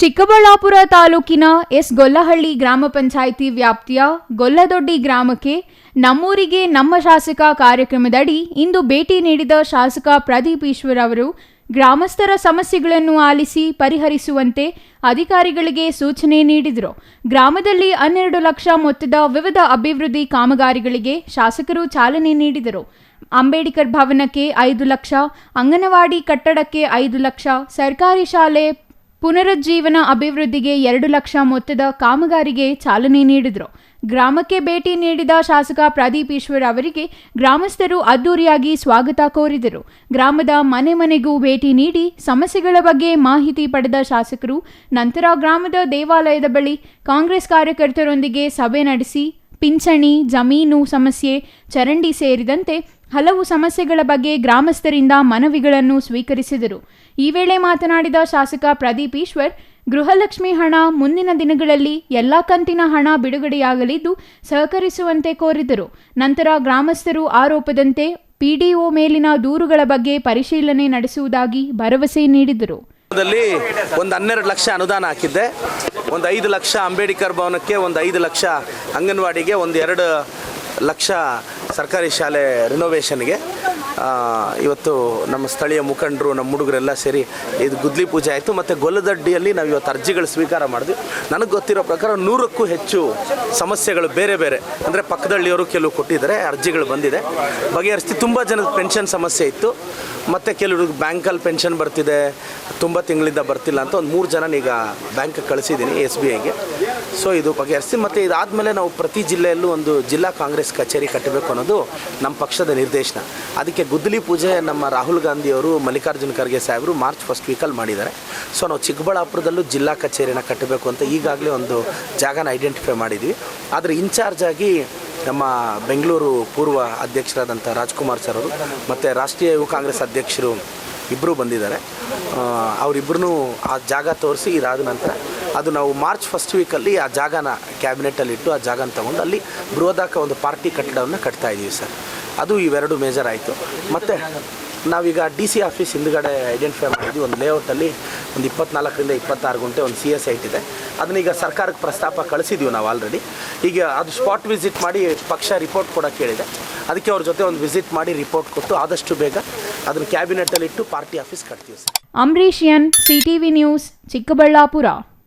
ಚಿಕ್ಕಬಳ್ಳಾಪುರ ತಾಲೂಕಿನ ಎಸ್ ಗೊಲ್ಲಹಳ್ಳಿ ಗ್ರಾಮ ಪಂಚಾಯಿತಿ ವ್ಯಾಪ್ತಿಯ ಗೊಲ್ಲದೊಡ್ಡಿ ಗ್ರಾಮಕ್ಕೆ ನಮ್ಮೂರಿಗೆ ನಮ್ಮ ಶಾಸಕ ಕಾರ್ಯಕ್ರಮದಡಿ ಇಂದು ಭೇಟಿ ನೀಡಿದ ಶಾಸಕ ಪ್ರದೀಪ್ ಈಶ್ವರ್ ಅವರು, ಗ್ರಾಮಸ್ಥರ ಸಮಸ್ಯೆಗಳನ್ನು ಆಲಿಸಿ ಪರಿಹರಿಸುವಂತೆ ಅಧಿಕಾರಿಗಳಿಗೆ ಸೂಚನೆ ನೀಡಿದರು. ಗ್ರಾಮದಲ್ಲಿ ಹನ್ನೆರಡು ಲಕ್ಷ ಮೊತ್ತದ ವಿವಿಧ ಅಭಿವೃದ್ಧಿ ಕಾಮಗಾರಿಗಳಿಗೆ ಶಾಸಕರು ಚಾಲನೆ ನೀಡಿದರು. ಅಂಬೇಡ್ಕರ್ ಭವನಕ್ಕೆ ಐದು ಲಕ್ಷ, ಅಂಗನವಾಡಿ ಕಟ್ಟಡಕ್ಕೆ ಐದು ಲಕ್ಷ, ಸರ್ಕಾರಿ ಶಾಲೆ ಪುನರುಜ್ಜೀವನ ಅಭಿವೃದ್ಧಿಗೆ ಎರಡು ಲಕ್ಷ ಮೊತ್ತದ ಕಾಮಗಾರಿಗೆ ಚಾಲನೆ ನೀಡಿದರು. ಗ್ರಾಮಕ್ಕೆ ಭೇಟಿ ನೀಡಿದ ಶಾಸಕ ಪ್ರದೀಪ್ ಈಶ್ವರ್ ಅವರಿಗೆ ಗ್ರಾಮಸ್ಥರು ಅದ್ದೂರಿಯಾಗಿ ಸ್ವಾಗತ ಕೋರಿದರು. ಗ್ರಾಮದ ಮನೆ ಮನೆಗೂ ಭೇಟಿ ನೀಡಿ ಸಮಸ್ಯೆಗಳ ಬಗ್ಗೆ ಮಾಹಿತಿ ಪಡೆದ ಶಾಸಕರು, ನಂತರ ಗ್ರಾಮದ ದೇವಾಲಯದ ಬಳಿ ಕಾಂಗ್ರೆಸ್ ಕಾರ್ಯಕರ್ತರೊಂದಿಗೆ ಸಭೆ ನಡೆಸಿ ಪಿಂಚಣಿ, ಜಮೀನು ಸಮಸ್ಯೆ, ಚರಂಡಿ ಸೇರಿದಂತೆ ಹಲವು ಸಮಸ್ಯೆಗಳ ಬಗ್ಗೆ ಗ್ರಾಮಸ್ಥರಿಂದ ಮನವಿಗಳನ್ನು ಸ್ವೀಕರಿಸಿದರು. ಈ ವೇಳೆ ಮಾತನಾಡಿದ ಶಾಸಕ ಪ್ರದೀಪ್ ಈಶ್ವರ್, ಗೃಹಲಕ್ಷ್ಮಿ ಹಣ ಮುಂದಿನ ದಿನಗಳಲ್ಲಿ ಎಲ್ಲ ಕಂತಿನ ಹಣ ಬಿಡುಗಡೆಯಾಗಲಿದ್ದು ಸಹಕರಿಸುವಂತೆ ಕೋರಿದರು. ನಂತರ ಗ್ರಾಮಸ್ಥರು ಆರೋಪದಂತೆ ಪಿಡಿಒ ಮೇಲಿನ ದೂರುಗಳ ಬಗ್ಗೆ ಪರಿಶೀಲನೆ ನಡೆಸುವುದಾಗಿ ಭರವಸೆ ನೀಡಿದರು. ಒಂದು ಹನ್ನೆರಡು ಲಕ್ಷ ಅನುದಾನ ಹಾಕಿದ್ದೆ. ಒಂದು ಐದು ಲಕ್ಷ ಅಂಬೇಡ್ಕರ್ ಭವನಕ್ಕೆ, ಒಂದು ಐದು ಲಕ್ಷ ಅಂಗನವಾಡಿಗೆ, ಒಂದು ಎರಡು ಲಕ್ಷ ಸರ್ಕಾರಿ ಶಾಲೆ ರಿನೋವೇಷನ್ಗೆ ಇವತ್ತು ನಮ್ಮ ಸ್ಥಳೀಯ ಮುಖಂಡರು, ನಮ್ಮ ಹುಡುಗರೆಲ್ಲ ಸೇರಿ ಇದು ಗುದ್ಲಿ ಪೂಜೆ ಆಯಿತು ಮತ್ತು ಗೊಲ್ಲದಡ್ಡಿಯಲ್ಲಿ ನಾವು ಇವತ್ತು ಅರ್ಜಿಗಳು ಸ್ವೀಕಾರ ಮಾಡಿದ್ವಿ. ನನಗೆ ಗೊತ್ತಿರೋ ಪ್ರಕಾರ ನೂರಕ್ಕೂ ಹೆಚ್ಚು ಸಮಸ್ಯೆಗಳು ಬೇರೆ ಬೇರೆ. ಅಂದರೆ ಪಕ್ಕದಳ್ಳಿಯವರು ಕೆಲವು ಕೊಟ್ಟಿದ್ದಾರೆ, ಅರ್ಜಿಗಳು ಬಂದಿದೆ. ಬಗೆಹರಿಸ್ತಿ ತುಂಬ ಜನದ ಪೆನ್ಷನ್ ಸಮಸ್ಯೆ ಇತ್ತು. ಮತ್ತು ಕೆಲವ್ರಿಗೆ ಬ್ಯಾಂಕಲ್ಲಿ ಪೆನ್ಷನ್ ಬರ್ತಿದೆ, ತುಂಬ ತಿಂಗಳಿಂದ ಬರ್ತಿಲ್ಲ ಅಂತ ಒಂದು ಮೂರು ಜನ ಈಗ ಬ್ಯಾಂಕ್ ಕಳಿಸಿದ್ದೀನಿ ಎಸ್ ಬಿ ಐಗೆ. ಸೊ ಇದು ಬಗೆಹರಿಸಿ ಮತ್ತು ಇದಾದಮೇಲೆ ನಾವು ಪ್ರತಿ ಜಿಲ್ಲೆಯಲ್ಲೂ ಒಂದು ಜಿಲ್ಲಾ ಕಾಂಗ್ರೆಸ್ ಕಚೇರಿ ಕಟ್ಟಬೇಕು ಅನ್ನೋದು ನಮ್ಮ ಪಕ್ಷದ ನಿರ್ದೇಶನ. ಅದಕ್ಕೆ ಗುದ್ದಲಿ ಪೂಜೆ ನಮ್ಮ ರಾಹುಲ್ ಗಾಂಧಿಯವರು ಮಲ್ಲಿಕಾರ್ಜುನ ಖರ್ಗೆ ಸಾಹೇಬರು ಮಾರ್ಚ್ ಫಸ್ಟ್ ವೀಕಲ್ಲಿ ಮಾಡಿದ್ದಾರೆ. ಸೊ ನಾವು ಚಿಕ್ಕಬಳ್ಳಾಪುರದಲ್ಲೂ ಜಿಲ್ಲಾ ಕಚೇರಿನ ಕಟ್ಟಬೇಕು ಅಂತ ಈಗಾಗಲೇ ಒಂದು ಜಾಗನ ಐಡೆಂಟಿಫೈ ಮಾಡಿದ್ವಿ. ಆದರೆ ಇನ್ಚಾರ್ಜ್ ಆಗಿ ನಮ್ಮ ಬೆಂಗಳೂರು ಪೂರ್ವ ಅಧ್ಯಕ್ಷರಾದಂಥ ರಾಜ್ಕುಮಾರ್ ಸರ್ ಅವರು ಮತ್ತು ರಾಷ್ಟ್ರೀಯ ಯುವ ಕಾಂಗ್ರೆಸ್ ಅಧ್ಯಕ್ಷರು ಇಬ್ಬರು ಬಂದಿದ್ದಾರೆ. ಅವರಿಬ್ಬರೂ ಆ ಜಾಗ ತೋರಿಸಿ ಇದಾದ ನಂತರ ಅದು ನಾವು ಮಾರ್ಚ್ ಫಸ್ಟ್ ವೀಕಲ್ಲಿ ಆ ಜಾಗನ ಕ್ಯಾಬಿನೆಟಲ್ಲಿ ಇಟ್ಟು ಆ ಜಾಗನ ತಗೊಂಡು ಅಲ್ಲಿ ಬೃಹದಾಕ ಒಂದು ಪಾರ್ಟಿ ಕಟ್ಟಡವನ್ನು ಕಟ್ತಾ ಇದ್ದೀವಿ ಸರ್. ಅದು ಇವೆರಡು ಮೇಜರ್ ಆಯಿತು. ಮತ್ತು ನಾವೀಗ ಡಿ ಸಿ ಆಫೀಸ್ ಹಿಂದ್ಗಡೆ ಐಡೆಂಟಿಫೈ ಮಾಡಿದ್ವಿ, ಒಂದು ಲೇಔಟಲ್ಲಿ ಒಂದು ಇಪ್ಪತ್ನಾಲ್ಕರಿಂದ ಇಪ್ಪತ್ತಾರು ಗಂಟೆ ಒಂದು ಸಿ ಎಸ್ ಐಟ್ ಇದೆ. ಅದನ್ನೀಗ ಸರ್ಕಾರಕ್ಕೆ ಪ್ರಸ್ತಾಪ ಕಳಿಸಿದ್ದೀವಿ ನಾವು ಆಲ್ರೆಡಿ ಈಗ ಅದು ಸ್ಪಾಟ್ ವಿಸಿಟ್ ಮಾಡಿ ಪಕ್ಷ ರಿಪೋರ್ಟ್ ಕೊಡೋಕೆ ಕೇಳಿದೆ. ಅದಕ್ಕೆ ಅವ್ರ ಜೊತೆ ಒಂದು ವಿಸಿಟ್ ಮಾಡಿ ರಿಪೋರ್ಟ್ ಕೊಟ್ಟು ಆದಷ್ಟು ಬೇಗ ಅದನ್ನು ಕ್ಯಾಬಿನೆಟಲ್ಲಿ ಇಟ್ಟು ಪಾರ್ಟಿ ಆಫೀಸ್ ಕಟ್ತೀವಿ sir. C T CTV news Chikkaballapur.